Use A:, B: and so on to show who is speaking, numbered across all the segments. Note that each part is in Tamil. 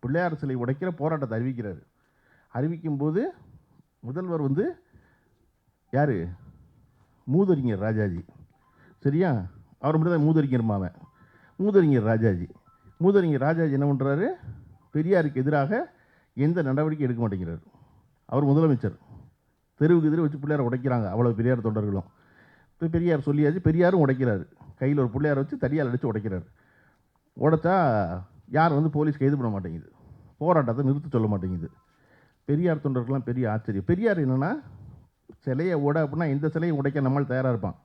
A: பிள்ளையார் சிலை உடைக்கிற போராட்டத்தை அறிவிக்கிறார். அறிவிக்கும்போது முதல்வர் வந்து யார்? மூதறிஞர் ராஜாஜி. சரியா? அவர் மட்டும் தான் மூதறிஞர் மாவன் மூதறிஞர் ராஜாஜி. மூதறிஞர் ராஜாஜி என்ன பண்ணுறாரு பெரியாருக்கு எதிராக எந்த நடவடிக்கை எடுக்க மாட்டேங்கிறார். அவர் முதலமைச்சர். தெருவுக்கு எதிரே வச்சு பிள்ளையார் உடைக்கிறாங்க அவ்வளோ பெரியார் தொண்டர்களும். இப்போ பெரியார் சொல்லியாச்சு பெரியாரும் உடைக்கிறார். கையில் ஒரு பிள்ளையாரை வச்சு தடியால் அடித்து உடைக்கிறார். உடைச்சா யார் வந்து போலீஸ் கைது பண்ண மாட்டேங்குது? போராட்டத்தை நிறுத்த சொல்ல மாட்டேங்குது. பெரியார் தொண்டர்கள்லாம் பெரிய ஆச்சரியம். பெரியார் என்னென்னா சிலையை உட அப்படின்னா இந்த சிலையை உடைக்க நம்மளால் தயாராக இருப்பான்.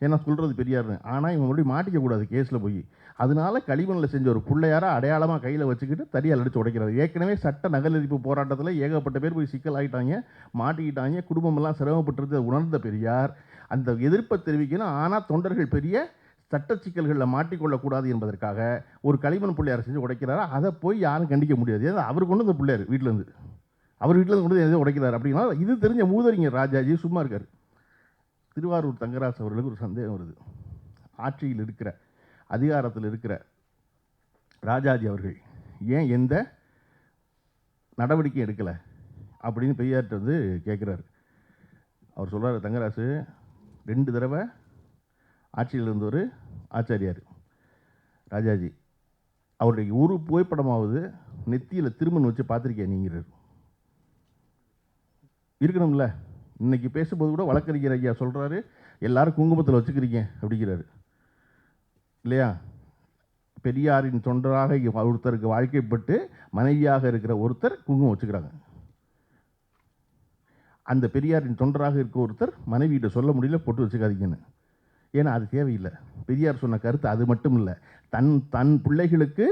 A: ஏன்னா சொல்கிறது பெரியார்னு. ஆனால் இவன் மறுபடியும் மாட்டிக்க கூடாது கேஸில் போய். அதனால களிமண்ணில் செஞ்ச ஒரு பிள்ளையாராக அடையாளமாக கையில் வச்சுக்கிட்டு தடியால் அடித்து உடைக்கிறாரு. ஏற்கனவே சட்ட நகலரிப்பு போராட்டத்தில் ஏகப்பட்ட பேர் போய் சிக்கல் ஆகிட்டாங்க மாட்டிக்கிட்டாங்க குடும்பமெல்லாம் சிரமப்பட்டிருந்ததை உணர்ந்த பெரியார். அந்த எதிர்ப்பை தெரிவிக்கணும். ஆனால் தொண்டர்கள் பெரிய சட்ட சிக்கல்களில் மாட்டிக்கொள்ளக்கூடாது என்பதற்காக ஒரு களிமண் பிள்ளையார் செஞ்சு உடைக்கிறாரா? அதை போய் யாரும் கண்டிக்க முடியாது. ஏன்னா அவர் கொண்டு வந்து பிள்ளையார் வீட்டிலேருந்து அவர் வீட்டிலேருந்து கொண்டு எதாவது உடைக்கிறார் அப்படின்னா இது தெரிஞ்ச மூதறிஞர் ராஜாஜி சும்மா இருக்கார். திருவாரூர் தங்கராஜ் அவர்களுக்கு ஒரு சந்தேகம் வருது. ஆட்சியில் இருக்கிற அதிகாரத்தில் இருக்கிற ராஜாஜி அவர்கள் ஏன் எந்த நடவடிக்கையும் எடுக்கலை அப்படின்னு பெரியார்கிட்ட வந்து கேட்குறாரு. அவர் சொல்கிறார் தங்கராசு ரெண்டு தடவை ஆட்சியில் இருந்தவர் ஆச்சாரியார் ராஜாஜி அவருடைய ஒரு புகைப்படமாவது நெத்தியில் திருமணம் வச்சு பார்த்துருக்கேன் நீங்கிறார் இருக்கணும்ல. இன்றைக்கி பேசும்போது கூட வழக்கறிஞர் ஐயா சொல்கிறாரு எல்லாரும் குங்குமத்தில் வச்சுக்கிறீங்க அப்படிங்கிறாரு. இல்லையா? பெரியாரின் தொண்டராக ஒருத்தருக்கு வாழ்க்கைப்பட்டு மனைவியாக இருக்கிற ஒருத்தர் குங்குமம் வச்சுக்கிறாங்க. அந்த பெரியாரின் தொண்டராக இருக்க ஒருத்தர் மனைவியிட்ட சொல்ல முடியல போட்டு வச்சுக்காதீங்கன்னு. ஏன்னா அது தேவையில்லை. பெரியார் சொன்ன கருத்து அது மட்டும் இல்லை. தன் தன் பிள்ளைகளுக்கு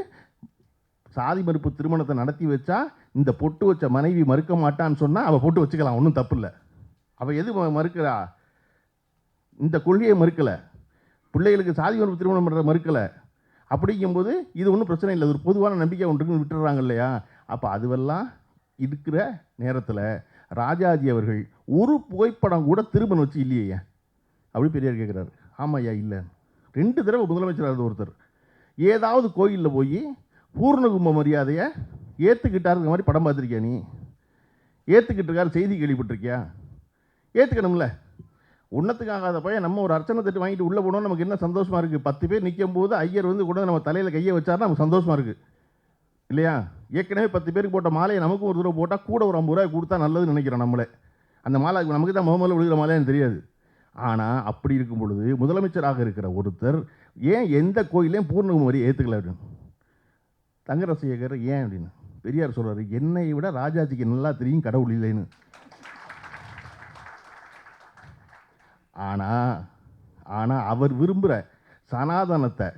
A: சாதி மறுப்பு திருமணத்தை நடத்தி வச்சா இந்த பொட்டு வச்ச மனைவி மறுக்க மாட்டான்னு சொன்னால் அவள் பொட்டு வச்சுக்கலாம் ஒன்றும் தப்பு இல்லை. அவள் எது மறுக்கிறா? இந்த கொள்கையை மறுக்கலை. பிள்ளைகளுக்கு சாதி மறுப்பு திருமணம் பண்ணுற மறுக்கலை. அப்படிங்கும்போது இது ஒன்றும் பிரச்சனை இல்லை. ஒரு பொதுவான நம்பிக்கை ஒன்றுக்குன்னு விட்டுறாங்க இல்லையா? அப்போ அதுவெல்லாம் இருக்கிற நேரத்தில் ராஜாஜி அவர்கள் ஒரு புகைப்படம் கூட திருமணம் வச்சு இல்லையே அப்படி பெரியார் கேட்குறாரு ஆமாம் ஐயா இல்லை. ரெண்டு தடவை முதலமைச்சராக இருந்த ஒருத்தர். ஏதாவது கோயிலில் போய் பூர்ணகும்ப மரியாதையை ஏற்றுக்கிட்டாருங்கிற மாதிரி படம் பார்த்துருக்கியா நீ? ஏற்றுக்கிட்டு இருக்காரு செய்தி கேள்விப்பட்டிருக்கியா? ஏற்றுக்கணும்ல உன்னத்துக்காகாத பையன் நம்ம ஒரு அர்ச்சனை தட்டு வாங்கிட்டு உள்ளே போனோம் நமக்கு என்ன சந்தோஷமாக இருக்குது பத்து பேர் நிற்கும் போது ஐயர் வந்து கூட நம்ம தலையில் கையை வச்சாருன்னா நமக்கு சந்தோஷமாக இருக்குது இல்லையா? ஏற்கனவே பத்து பேருக்கு போட்ட மாலையை நமக்கும் ஒரு தடவை போட்டால் கூட ஒரு ஐம்பது ரூபாய் கொடுத்தா நல்லதுன்னு நினைக்கிறோம் நம்மளே. அந்த மாலை நமக்கு தான் முகமல விழுகிற மாலையான்னு தெரியாது. ஆனால் அப்படி இருக்கும் பொழுது முதலமைச்சராக இருக்கிற ஒருத்தர் ஏன் எந்த கோயிலையும் பூர்ணகுமரி ஏற்றுக்கல அப்படின்னு? தங்கரசேகர் ஏன் அப்படின்னு? பெரியார் சொல்கிறார் என்னை விட ராஜாஜிக்கு நல்லா தெரியும் கடவுள் இல்லைன்னு. ஆனால் ஆனால் அவர் விரும்புகிற சனாதனத்தை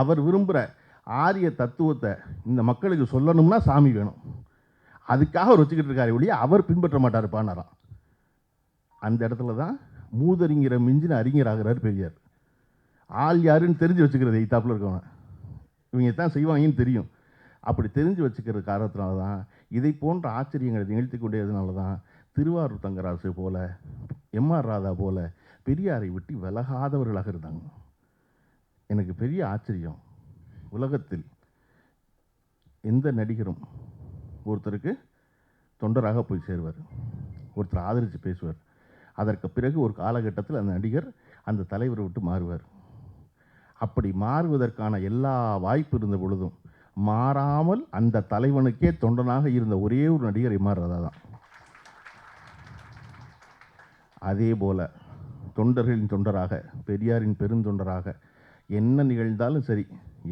A: அவர் விரும்புகிற ஆரிய தத்துவத்தை இந்த மக்களுக்கு சொல்லணும்னா சாமி வேணும். அதுக்காக அவர் வச்சுக்கிட்டு இருக்காரு ஒழிய அவர் பின்பற்ற மாட்டார் பாணராம் அந்த இடத்துல தான் மூதறிஞர மிஞ்சின அறிஞர் ஆகிறார் பெரியார். ஆள் யாருன்னு தெரிஞ்சு வச்சுக்கிறது எய்த்தாப்புல இருக்கவன். இவங்க தான் செய்வாங்கன்னு தெரியும். அப்படி தெரிஞ்சு வச்சுக்கிற காரணத்தினால தான் இதை போன்ற ஆச்சரியங்களை நிகழ்த்தி கொண்டதுனால தான் திருவாரூர் தங்கராசு போல எம்ஆர் ராதா போல பெரியாரை விட்டு விலகாதவர்களாக இருந்தாங்க எனக்கு பெரிய ஆச்சரியம். உலகத்தில் எந்த நடிகரும் ஒருத்தருக்கு தொண்டராக போய் சேருவார். ஒருத்தர் ஆதரித்து பேசுவார். அதற்கு பிறகு ஒரு காலகட்டத்தில் அந்த நடிகர் அந்த தலைவரை விட்டு மாறுவார். அப்படி மாறுவதற்கான எல்லா வாய்ப்பு இருந்த பொழுதும் மாறாமல் அந்த தலைவனுக்கே தொண்டனாக இருந்த ஒரே ஒரு நடிகர் எம்ஆர் ராதா தான் அதே போல் தொண்டர்களின் தொண்டராக பெரியாரின் பெருந்தொண்டராக என்ன நிகழ்ந்தாலும் சரி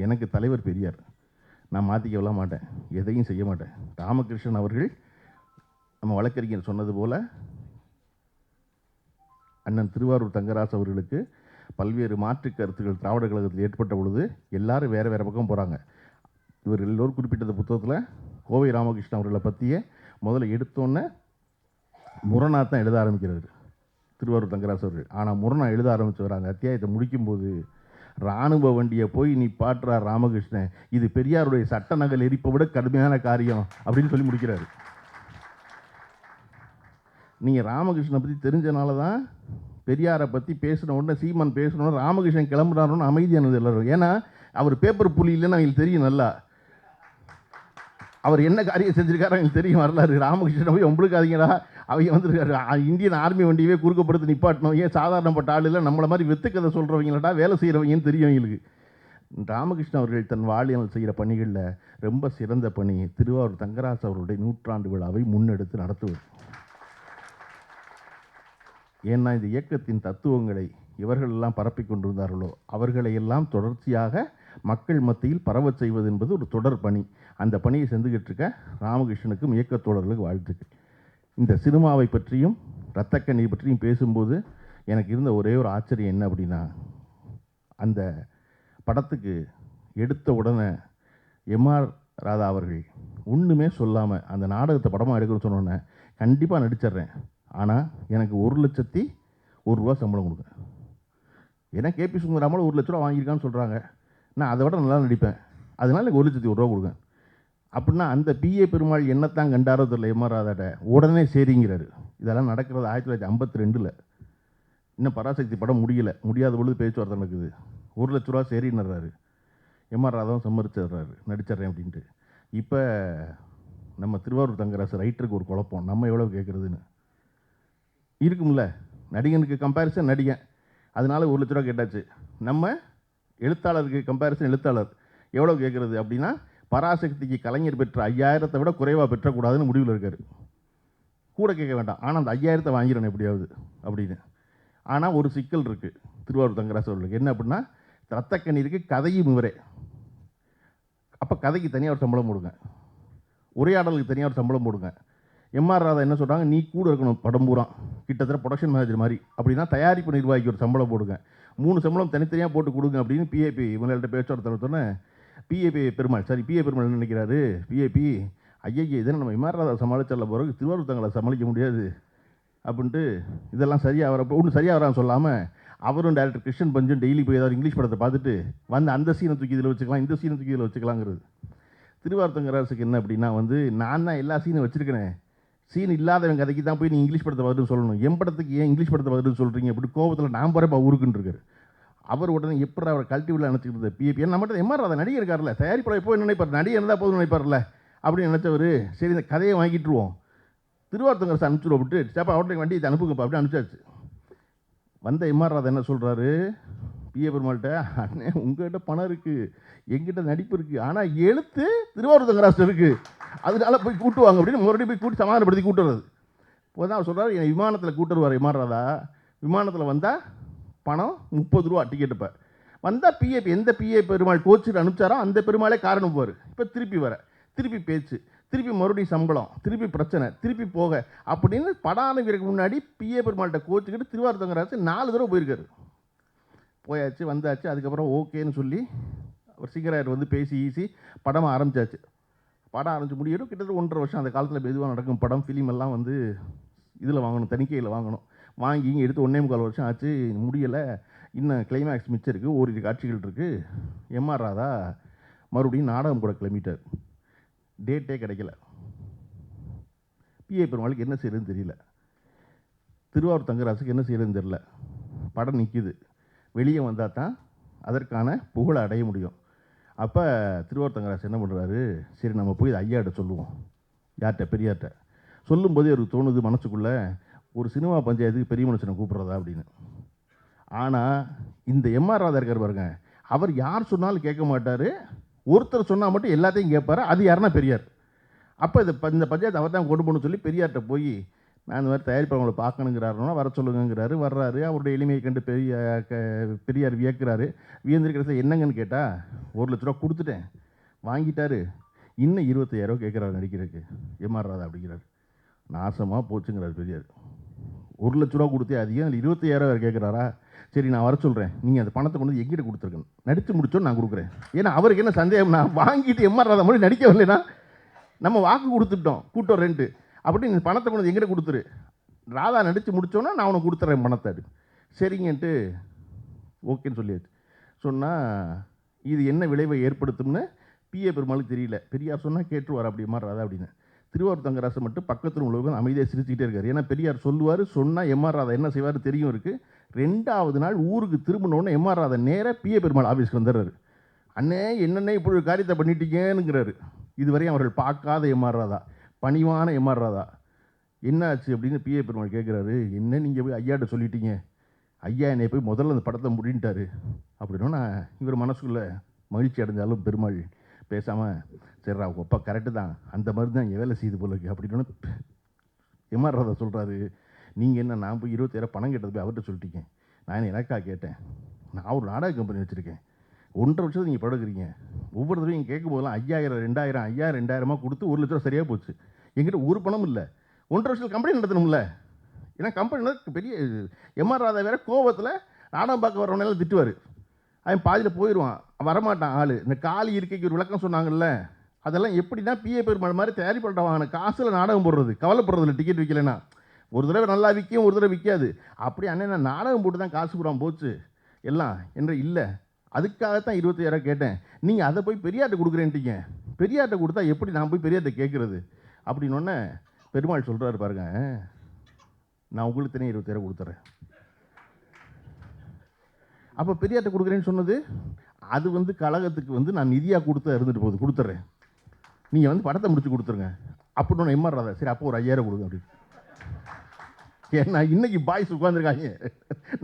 A: எனக்கு தலைவர் பெரியார். நான் மாற்றிக்கவல மாட்டேன். எதையும் செய்ய மாட்டேன். ராமகிருஷ்ணன் அவர்கள் நம்ம வழக்கறிஞர் சொன்னது போல் அண்ணன் திருவாரூர் தங்கராஜ் அவர்களுக்கு பல்வேறு மாற்று கருத்துக்கள் திராவிட கழகத்தில் ஏற்பட்ட பொழுது எல்லாரும் வேறு வேறு பக்கம் போகிறாங்க இவர் எல்லோரும் குறிப்பிட்ட புத்தகத்தில் கோவை ராமகிருஷ்ணன் அவர்களை பற்றியே முதல்ல எடுத்தோன்னே முரணா தான் எழுத ஆரம்பிக்கிறார் திருவாரூர் தங்கராஜ் அவர்கள். ஆனால் முரணா எழுத ஆரம்பித்தவர் அந்த அத்தியாயத்தை முடிக்கும்போது இராணுவ வண்டியை போய் நீ பாட்டுறா ராமகிருஷ்ணன் இது பெரியாருடைய சட்ட நகல் எரிப்பை விட கடுமையான காரியம் அப்படின்னு சொல்லி முடிக்கிறாரு. நீங்கள் ராமகிருஷ்ணனை பற்றி தெரிஞ்சனால தான் பெரியாரை பற்றி பேசின உடனே சீமான் பேசின ராமகிருஷ்ணன் கிளம்புறாருன்னு அமைதியானது எல்லாரும். ஏன்னா அவர் பேப்பர் புலி இல்லைன்னு அவங்களுக்கு தெரியும் நல்லா. அவர் என்ன காரியம் செஞ்சுருக்காரு அவங்களுக்கு தெரியும் வரலாறு. ராமகிருஷ்ணன் போய் உங்களுக்கு அதிகடா அவங்க வந்துருக்காரு இந்தியன் ஆர்மி வண்டியவே குறுக்கப்படுத்தி நிப்பாட்டணும். ஏன் சாதாரணப்பட்ட ஆள் இல்லை? நம்மளை மாதிரி வெத்துக்கதை சொல்கிறவங்களடா வேலை செய்கிறவங்கன்னு தெரியும் அவங்களுக்கு ராமகிருஷ்ணன் அவர்கள் தன் வாழ்நாள் செய்கிற பணிகளில் ரொம்ப சிறந்த பணி. திருவாரூர் தங்கராசு அவருடைய நூற்றாண்டு விழாவை முன்னெடுத்து நடத்துவது. ஏன்னா இந்த இயக்கத்தின் தத்துவங்களை இவர்களெல்லாம் பரப்பிக் கொண்டிருந்தார்களோ அவர்களையெல்லாம் தொடர்ச்சியாக மக்கள் மத்தியில் பரவச் செய்வது என்பது ஒரு தொடர் பணி. அந்த பணியை செஞ்சுக்கிட்டு இருக்க ராமகிருஷ்ணனுக்கும் இயக்கத் தோழர்களுக்கு வாழ்த்துக்கள். இந்த சினிமாவை பற்றியும் இரத்தக்கண்ணீர் பற்றியும் பேசும்போது எனக்கு இருந்த ஒரே ஒரு ஆச்சரியம் என்ன அப்படின்னா அந்த படத்துக்கு எடுத்த உடனே எம்ஆர் ராதா அவர்கள் ஒன்றுமே சொல்லாமல் அந்த நாடகத்தை படமாக எடுக்கணும்னு சொன்னோன்னே கண்டிப்பாக நடிச்சிடுறேன். ஆனால் எனக்கு ஒரு லட்சத்தி ஒரு ரூபா சம்பளம் கொடுங்க. ஏன்னா கேபி சுந்தராமல் ஒரு லட்ச ரூபா வாங்கியிருக்கான்னு சொல்கிறாங்க நான் அதை விட நல்லா நடிப்பேன். அதனால எனக்கு ஒரு லட்சத்தி ஒரு ரூபா கொடுங்க. அப்படின்னா அந்த பிஏ பெருமாள் என்னத்தான் கண்டாரோ தெரியல எம்ஆர்ஆதாட்ட உடனே சரிங்கிறாரு. இதெல்லாம் நடக்கிறது ஆயிரத்தி தொள்ளாயிரத்தி ஐம்பத்தி ரெண்டில் இன்னும் பராசக்தி படம் முடியல. முடியாத பொழுது பேச்சுவார்த்தை நடக்குது. ஒரு லட்ச ரூபா சரின்னுறாரு. எம்ஆர் ராதாவும் சம்மரிச்சிடுறாரு. நடிச்சிட்றேன் அப்படின்ட்டு. இப்போ நம்ம திருவாரூர் தங்கராசு ரைட்டருக்கு ஒரு குழப்பம். நம்ம எவ்வளோ கேட்குறதுன்னு இருக்கும்ல. நடிகனுக்கு கம்பேரிசன் நடிகன். அதனால் ஒரு லட்ச ரூபா கேட்டாச்சு. நம்ம எழுத்தாளருக்கு கம்பேரிசன் எழுத்தாளர். எவ்வளோ கேட்குறது அப்படின்னா பராசக்திக்கு கலைஞர் பெற்ற ஐயாயிரத்தை விட குறைவாக பெற்றக்கூடாதுன்னு முடிவில் இருக்கார். கூட கேட்க வேண்டாம். ஆனால் அந்த ஐயாயிரத்தை வாங்கிடணும் எப்படியாவது அப்படின்னு. ஆனால் ஒரு சிக்கல் இருக்குது திருவாரூர் தங்கராசு அவர்களுக்கு. என்ன அப்படின்னா ரத்தக்கண்ணீருக்கு கதையும் இவரே. அப்போ கதைக்கு தனியாக ஒரு சம்பளம் கொடுங்க உரையாடலுக்கு தனியாக ஒரு சம்பளம் போடுங்க. எம்ஆர் ராதா என்ன சொல்கிறாங்க நீ கூட இருக்கணும் படம் பூரா. கிட்டத்தட்ட ப்ரொடக்ஷன் மேனேஜர் மாதிரி. அப்படின்னா தயாரிப்பு நிர்வாகிக்கு ஒரு சம்பளம் போடுங்க. மூணு சம்பளம் தனித்தனியாக போட்டு கொடுங்க அப்படின்னு பிஏபி இவங்கள்ட்ட பேச்சுவார்த்தை நடத்தோன்னே பிஏபி பெருமாள் சரி பிஏ பெருமாள் என்ன நினைக்கிறாரு? பிஏபி ஐயா இதை நம்ம எம்ஆர் ராதா சமாளிச்சல பிறகு திருவாரூர் தங்களை சமாளிக்க முடியாது. அப்படின்ட்டு இதெல்லாம் சரியாக வர ஒன்றும் சரியாக வரான்னு சொல்லாமல் அவரும் டேரக்டர் கிருஷ்ணன் பஞ்சும் டெய்லி போய் ஏதாவது இங்கிலீஷ் படத்தை பார்த்துட்டு வந்து அந்த சீனை தூக்கி இதில் வச்சுக்கலாம் இந்த சீனை தூக்கி இதில் வச்சுக்கலாங்கிறது. திருவார்த்தங்கராசுக்கு என்ன அப்படின்னா வந்து நான் தான் எல்லா சீனும் வச்சுருக்கேனே. சீன் இல்லாதவன் கதைக்கு தான் போய் நீ இங்கிலீஷ் படத்தை பார்த்துட்டு சொல்லணும். என் படத்துக்கு ஏன் இங்கிலீஷ் படத்தை பார்த்துட்டு சொல்கிறீங்க அப்படி கோபத்தில் நான் போகிறப்ப ஊருக்குன்றிருக்காரு அவர் உடனே எப்படி அவர் கல்டிவில் நினச்சிக்கிறது பிஏபி நம்மகிட்ட மட்டும் எம்ஆர் அதை நடிகர் இருக்கார்ல தயாரிப்பட எப்போ என்ன நினைப்பார்? நடிகர் இருந்தால் போதும் நினைப்பார்ல அப்படின்னு நினச்சவர் சரி இந்த கதையை வாங்கிட்டுருவோம் திருவார்த்தங்கரசு அனுப்பிச்சுடுவோம் விட்டு சேப்பா அவர்கிட்ட வண்டி இதை அனுப்புங்கப்பா அப்படின்னு அனுப்பிச்சாச்சு. வந்த எம்ஆர் ராதா என்ன சொல்கிறாரு பிஏ பெருமாள்கிட்ட அண்ணே உங்ககிட்ட பணம் இருக்குது எங்கிட்ட நடிப்பு இருக்குது ஆனால் எழுத்து திருவாரூர் தங்கராசு இருக்குது அதனால போய் கூட்டுவாங்க அப்படின்னு மறுபடியும் போய் கூட்டி சமாதானப்படுத்தி கூட்டுறது. இப்போ தான் அவர் சொல்கிறார் என் விமானத்தில் கூட்டுருவார் எம்ஆர் விமானத்தில் வந்தால் பணம் முப்பது ரூபா டிக்கெட் இப்போ வந்தால் பிஏபி எந்த பிஏ பெருமாள் கோச்சில் அனுப்பிச்சாரோ அந்த பெருமாளே காரணம் போவார் இப்போ திருப்பி வர திருப்பி பேச்சு திருப்பி மறுபடியும் சம்பளம் திருப்பி பிரச்சனை திருப்பி போக அப்படின்னு படானவருக்கு முன்னாடி பிஏ பெருமாள்கிட்ட கோச்சுக்கிட்டு திருவாரூர் தங்கராஜ் நாலு தடவை போயிருக்காரு. போயாச்சு வந்தாச்சு. அதுக்கப்புறம் ஓகேன்னு சொல்லி ஒரு சிங்கராயர் வந்து பேசி ஈசி படம் ஆரம்பித்தாச்சு படம் ஆரம்பிச்சு முடியணும் கிட்டத்தட்ட ஒன்றரை வருஷம் அந்த காலத்தில் மெதுவாக நடக்கும் படம். ஃபிலிம் எல்லாம் வந்து இதில் வாங்கணும் தணிக்கையில் வாங்கணும். வாங்கி இங்கே எடுத்து ஒன்றே முக்கால் வருஷம் ஆச்சு முடியலை. இன்னும் கிளைமேக்ஸ் மிச்சம் இருக்குது ஓரிரு காட்சிகள் இருக்குது எம்ஆர் ராதா மறுபடியும் நாடகம் கூட கிளம்பிட்டார். டேட்டே கிடைக்கல. பிஏ பெருமாளுக்கு என்ன செய்யறதுன்னு தெரியல. திருவாரூர் தங்கராசுக்கு என்ன செய்யறதுன்னு தெரியல. படம் நிற்கிது வெளியே வந்தால் தான் அதற்கான புகழை அடைய முடியும். அப்போ திருவார்த்தங்கராசு என்ன பண்ணுறாரு சரி நம்ம போய் ஐயாட்ட சொல்லுவோம். யார்கிட்ட? பெரியார்கிட்ட. சொல்லும்போதே அவருக்கு தோணுது மனசுக்குள்ளே ஒரு சினிமா பஞ்சாயத்துக்கு பெரிய மனுஷனை கூப்பிட்றதா அப்படின்னு. ஆனால் இந்த எம்ஆர் ராதா இருக்கார் பாருங்க அவர் யார் சொன்னாலும் கேட்க மாட்டார். ஒருத்தர் சொன்னால் மட்டும் எல்லாத்தையும் கேட்பார். அது யாருன்னா பெரியார். அப்போ இந்த இந்த பஞ்சாயத்து அவர் தான் கொண்டு போகணும்னு சொல்லி பெரியார்கிட்ட போய் நான் இந்த மாதிரி தயாரிப்பாளங்களை பார்க்கணுங்கிறாருன்னா வர சொல்லுங்கிறாரு வர்றாரு. அவருடைய எளிமையை கண்டு பெரிய க- பெரியார் வியக்கிறாரு. வியந்திருக்கிறத என்னங்கன்னு கேட்டால் ஒரு லட்ச ரூபா கொடுத்துட்டேன். வாங்கிட்டாரு. இன்னும் இருபத்தையாயிரம் கேட்குறாரு நடிக்கிறதுக்கு. எம்ஆர் ராதா அப்படிங்கிறாரு. நாசமாக போச்சுங்கிறாரு பெரியார். ஒரு லட்ச ரூபா கொடுத்தே அதிகம் அதில் இருபத்தையாயிரம் வேறு கேட்குறாரா சரி நான் வர சொல்கிறேன் நீங்கள் அந்த பணத்தை கொண்டு வந்து எங்கிட்ட கொடுத்துருக்கணும். நடித்து முடிச்சோன்னு நான் கொடுக்குறேன். ஏன்னா அவருக்கு என்ன சந்தேகம்? நான் வாங்கிட்டு எம்ஆர் ராதா மாதிரி நடிக்க வரலைன்னா நம்ம வாக்கு கொடுத்துட்டோம். கூட்டம் ரெண்டு. அப்படி நீ பணத்தை கொண்டு வந்து எங்கிட்ட கொடுத்துரு. ராதா நடித்து முடித்தோன்னா நான் உனக்கு கொடுத்துட்றேன் பணத்தை அப்படி. சரிங்கன்ட்டு ஓகேன்னு சொல்லியாச்சு. சொன்னால் இது என்ன விளைவை ஏற்படுத்தும்னு பிஏ பெருமாளுக்கு தெரியல. பெரியார் சொன்னால் கேட்டுருவார் அப்படி எம்ஆர் ராதா அப்படின்னு. திருவாரூர் தங்கராசு மட்டும் பக்கத்தில் உள்ளவங்க அமைதியாக சிரிச்சுக்கிட்டே இருக்கார். ஏன்னா பெரியார் சொல்லுவார் சொன்னால் எம்ஆர் ராதா என்ன செய்வார் தெரியும் இருக்குது ரெண்டாவது நாள் ஊருக்கு திரும்பினோடனே எம்ஆர் ராதா நேராக பிஏ பெருமாள் ஆஃபீஸ்க்கு வந்துடுறாரு. அண்ணே என்னென்ன இப்படி ஒரு காரியத்தை பண்ணிட்டீங்கன்னுங்கிறாரு. இதுவரையும் அவர்கள் பார்க்காத எம்ஆர் ராதா. பணிவான எம்ஆர் ராதா என்ன ஆச்சு அப்படின்னு பிஏ பெருமாள் கேட்குறாரு என்ன நீங்கள் போய் ஐயாட்ட சொல்லிட்டீங்க? ஐயா என்னை போய் முதல்ல அந்த படத்தை முடின்ட்டாரு. அப்படின்னா நான் இவர் மனசுக்குள்ளே மகிழ்ச்சி அடைஞ்சாலும் பெருமாள் பேசாமல் சரிடா உங்கள் அப்பா கரெக்டு தான். அந்த மாதிரி தான் இங்கே வேலை செய்து போல இருக்கு. அப்படின்னு எம்ஆர் ராதா சொல்கிறாரு நீங்கள் என்ன நான் போய் இருபத்தாயிரம் பணம் கேட்டது போய் அவர்கிட்ட சொல்லிட்டீங்க? நான் என்ன எனக்கா கேட்டேன்? நான் ஒரு நாடக கம்பெனி வச்சுருக்கேன். ஒன்றரை வருஷத்துக்கு நீங்கள் படுக்கிறீங்க ஒவ்வொரு தடவையும் கேட்கும் போதெல்லாம் ஐயாயிரம் ரெண்டாயிரம் ஐயாயிரம் ரெண்டாயிரமா கொடுத்து ஒரு லட்சம் சரியாக போச்சு. எங்கிட்ட ஒரு பணம் இல்லை. ஒன்றரை வருஷத்தில் கம்பெனி நடத்தணும்ல. ஏன்னா கம்பெனி பெரிய எம்ஆர் ராதா வேற கோவத்தில் நாடகம் பார்க்க வரவனெல்லாம் திட்டுவார். அவன் பாதியில் போயிடுவான் வரமாட்டான் ஆள். இந்த காலி இருக்கைக்கு ஒரு விளக்கம் சொன்னாங்கல்ல. அதெல்லாம் எப்படி தான் பிஏ பெருமாள் மாதிரி தயாரி வாங்கின காசில் நாடகம் போடுறது? கவலைப்படுறதில்ல டிக்கெட் விற்கலைன்னா ஒரு தடவை நல்லா விற்கும் ஒரு தடவை விற்காது. அப்படி அண்ணன் நான் நாடகம் போட்டு தான் காசு பூரா போச்சு. எல்லாம் என்ற இல்லை. அதுக்காகத்தான் இருபத்தாயிரம் கேட்டேன். நீங்கள் அதை போய் பெரியார்ட்ட கொடுக்குறேன்ட்டீங்க. பெரியார்ட்ட கொடுத்தா எப்படி நான் போய் பெரியார்ட்ட கேட்குறது? அப்படின்னொன்னே பெருமாள் சொல்கிறாரு பாருங்க. நான் உங்களுக்கு தனியாக இருபத்தாயிரம் கொடுத்துட்றேன் அப்போ பெரியார்ட்ட கொடுக்குறேன்னு சொன்னது அது வந்து கழகத்துக்கு வந்து நான் நிதியாக கொடுத்து இருந்துட்டு போகுது கொடுத்துட்றேன் நீங்கள் வந்து படத்தை முடிச்சு கொடுத்துருங்க. அப்படின்னு எம்ஆர் ராதா சரி அப்போ ஒரு ஐயாயிரம் கொடுங்க அப்படின்னு. ஏன்னா இன்னைக்கு பாய்ஸ் உட்காந்துருக்காங்க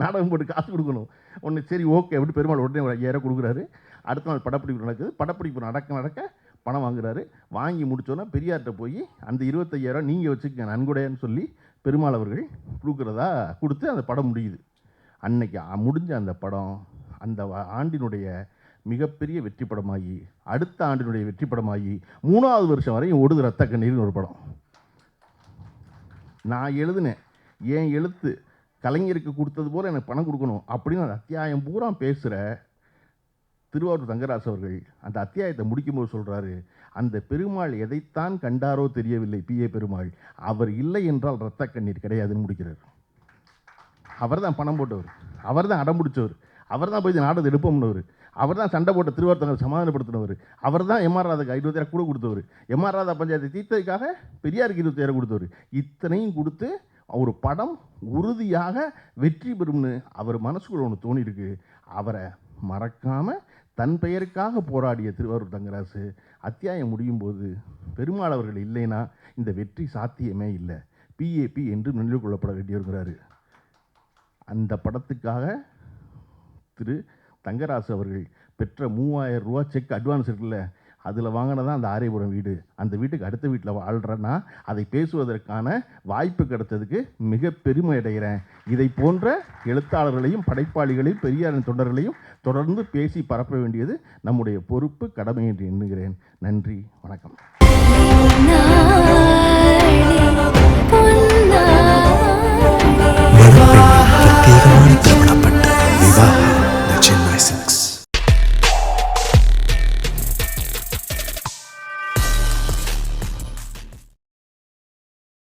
A: நாடகம் போட்டு காசு கொடுக்கணும். ஒன்று சரி ஓகே அப்படி பெருமாள் உடனே ஒரு ஐயாயிரம் கொடுக்குறாரு. அடுத்த நாள் படப்பிடிப்பு நடக்குது. படப்பிடிப்பு நடக்க நடக்க பணம் வாங்குறாரு. வாங்கி முடித்தோன்னா பெரியார்கிட்ட போய் அந்த இருபத்தையாயிரம் நீங்கள் வச்சுக்கங்க நன்கொடைன்னு சொல்லி பெருமாள் அவர்கள் கொடுக்குறதா கொடுத்து அந்த படம் முடியுது. அன்னைக்கு முடிஞ்ச அந்த படம் அந்த ஆண்டினுடைய மிகப்பெரிய வெற்றி படமாகி அடுத்த ஆண்டினுடைய வெற்றி படமாகி மூணாவது வருஷம் வரையும் ஓடுது ரத்த கண்ணீர்னு ஒரு படம். நான் எழுதினேன் என் எழுத்து கலைஞருக்கு கொடுத்தது போல் எனக்கு பணம் கொடுக்கணும் அப்படின்னு அந்த அத்தியாயம் பூரா பேசுகிற திருவாரூர் தங்கராசு அவர்கள் அந்த அத்தியாயத்தை முடிக்கும்போது சொல்கிறாரு அந்த பெருமாள் எதைத்தான் கண்டாரோ தெரியவில்லை பிஏ பெருமாள். அவர் இல்லை என்றால் இரத்த கண்ணீர் கிடையாதுன்னு முடிக்கிறார். அவர் தான் பணம் போட்டவர். அவர் தான் அடம் பிடிச்சவர். அவர் தான் போய் நாடகத்தை எடுப்போம்னவர். அவர் தான் சண்டை போட்ட திருவாரூர் சமாதானப்படுத்தினவர். அவர் தான் எம்ஆர் ராதாக்கு இருபத்தாயிரம் கூட கொடுத்தவர். எம்ஆர் ராதா பஞ்சாயத்தை தீர்த்ததுக்காக பெரியாருக்கு இருபத்தாயிரம் கொடுத்தவர். இத்தனையும் கொடுத்து ஒரு படம் உறுதியாக வெற்றி பெறும்னு அவர் மனசுக்குள்ள ஒன்று தோணியிருக்கு. அவரை மறக்காமல் தன் பெயருக்காக போராடிய திருவாரூர் தங்கராசு அத்தியாயம் முடியும் போது பெருமாள் அவர்கள் இல்லைன்னா இந்த வெற்றி சாத்தியமே இல்லை. பிஏபி என்று நினைவு கொள்ளப்பட வேண்டியிருக்கிறாரு அந்த படத்துக்காக திரு தங்கராசு அவர்கள் பெற்ற மூவாயிரம் ரூபா செக் அட்வான்ஸ் இருக்குல்ல அதில் வாங்கினதான் அந்த ஆரியபுரம் வீடு. அந்த வீட்டுக்கு அடுத்த வீட்டில் வாழ்கிறேன்னா அதை பேசுவதற்கான வாய்ப்பு கிடைத்ததுக்கு மிக பெருமை அடைகிறேன். இதை போன்ற எழுத்தாளர்களையும் படைப்பாளிகளையும் பெரியாரின் தொண்டர்களையும் தொடர்ந்து பேசி பரப்ப வேண்டியது நம்முடைய பொறுப்பு கடமை என்று எண்ணுகிறேன். நன்றி வணக்கம்.